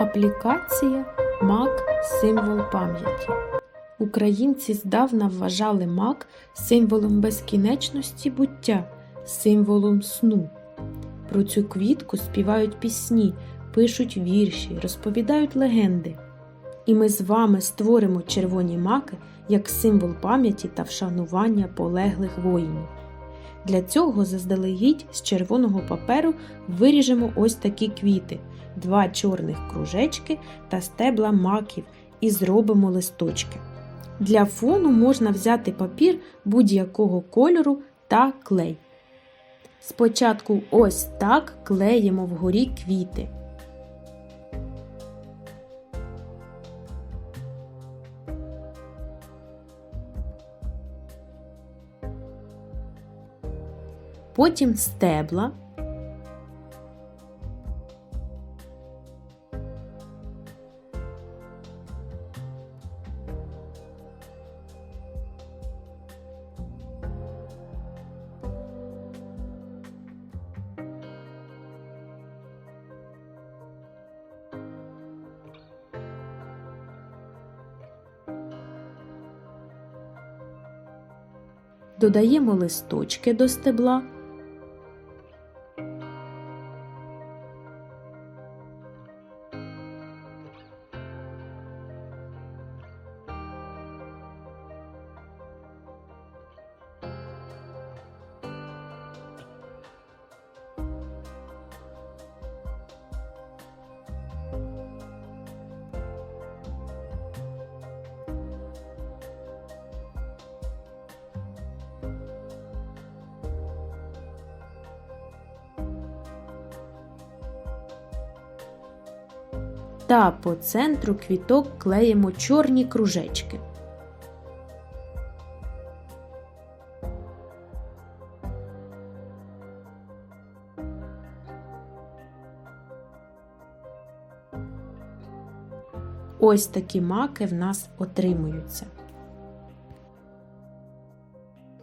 Аплікація мак символ пам'яті. Українці здавна вважали мак символом безкінечності буття, символом сну. Про цю квітку співають пісні, пишуть вірші, розповідають легенди. І ми з вами створимо червоні маки як символ пам'яті та вшанування полеглих воїнів. Для цього заздалегідь з червоного паперу виріжемо ось такі квіти, два чорних кружечки та стебла маків і зробимо листочки. Для фону можна взяти папір будь-якого кольору та клей. Спочатку ось так клеїмо вгорі квіти. Потім стебла. Додаємо листочки до стебла. Та по центру квіток клеїмо чорні кружечки. Ось такі маки в нас отримуються.